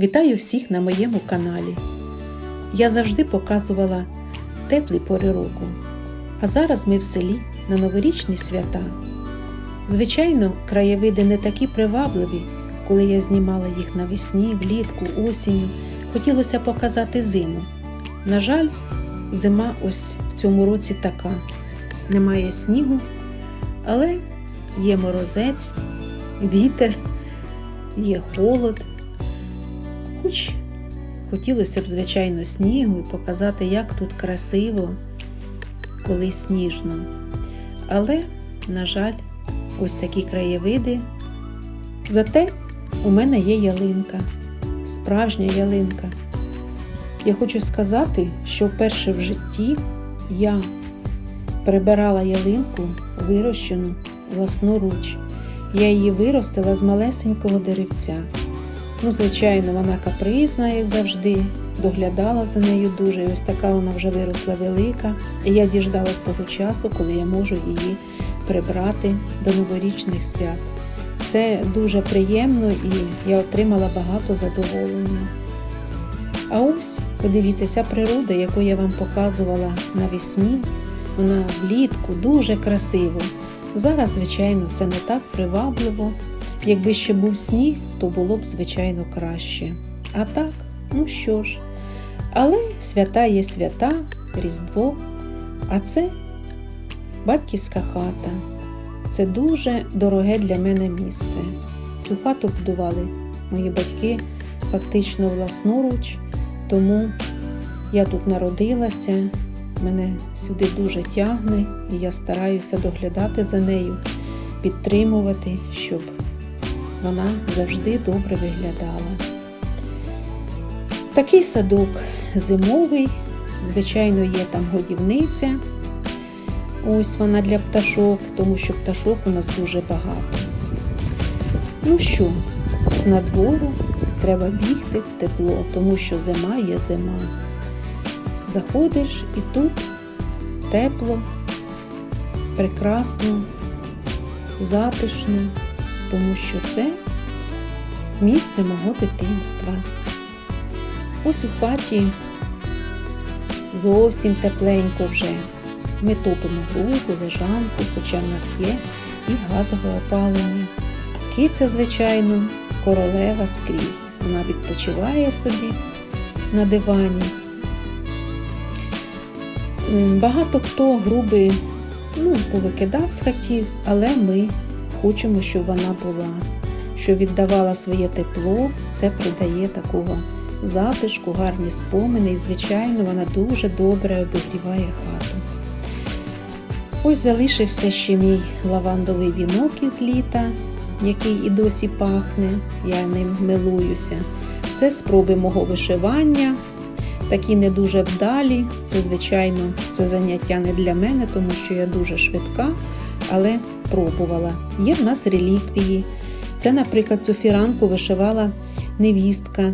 Вітаю всіх на моєму каналі. Я завжди показувала теплі пори року. А зараз ми в селі на новорічні свята. Звичайно, краєвиди не такі привабливі, коли я знімала їх навесні, влітку, осінню. Хотілося показати зиму. На жаль, зима ось в цьому році така. Немає снігу, але є морозець, вітер, є холод. Хоч хотілося б, звичайно, снігу і показати, як тут красиво, коли сніжно. Але, на жаль, ось такі краєвиди. Зате у мене є ялинка, справжня ялинка. Я хочу сказати, що вперше в житті я прибирала ялинку, вирощену власноруч. Я її виростила з малесенького деревця. Ну, звичайно, вона капризна, як завжди, доглядала за нею дуже. І ось така вона вже виросла велика. І я діждалась того часу, коли я можу її прибрати до новорічних свят. Це дуже приємно і я отримала багато задоволення. А ось, подивіться, ця природа, яку я вам показувала навесні, вона влітку дуже красиво. Зараз, звичайно, це не так привабливо. Якби ще був сніг, то було б, звичайно, краще. А так, ну що ж. Але свята є свята, Різдво, а це батьківська хата. Це дуже дороге для мене місце. Цю хату будували мої батьки фактично власноруч, тому я тут народилася, мене сюди дуже тягне, і я стараюся доглядати за нею, підтримувати, щоб вона завжди добре виглядала. Такий садок зимовий, звичайно, є там годівниця. Ось вона для пташок, тому що пташок у нас дуже багато. Ну що, з надвору треба бігти в тепло, тому що зима є зима. Заходиш і тут тепло, прекрасно, затишно, тому що це місце мого дитинства. Ось у хаті зовсім тепленько вже. Ми топимо грубу, лежанку, хоча в нас є і газове опалення. Киця, звичайно, королева скрізь. Вона відпочиває собі на дивані. Багато хто груби ну, повикидав з хатів, але ми хочемо, щоб вона була, що віддавала своє тепло, це придає такого затишку, гарні спомини, і, звичайно, вона дуже добре обігріває хату. Ось залишився ще мій лавандовий вінок із літа, який і досі пахне, я ним милуюся. Це спроби мого вишивання, такі не дуже вдалі. Це, звичайно, це заняття не для мене, тому що я дуже швидка, але пробувала. Є в нас реліквії. Це, наприклад, цю фіранку вишивала невістка,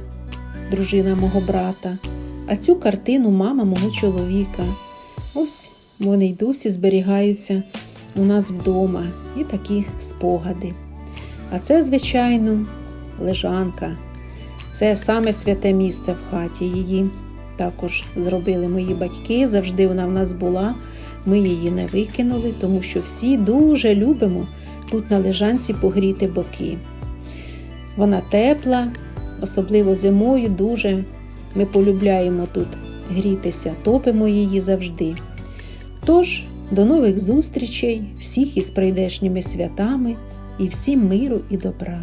дружина мого брата. А цю картину мама мого чоловіка. Ось вони й досі зберігаються у нас вдома і такі спогади. А це, звичайно, лежанка. Це саме святе місце в хаті. Її також зробили мої батьки. Завжди вона в нас була. Ми її не викинули, тому що всі дуже любимо тут на лежанці погріти боки. Вона тепла, особливо зимою, дуже ми полюбляємо тут грітися, топимо її завжди. Тож, до нових зустрічей, всіх із прийдешніми святами і всім миру і добра.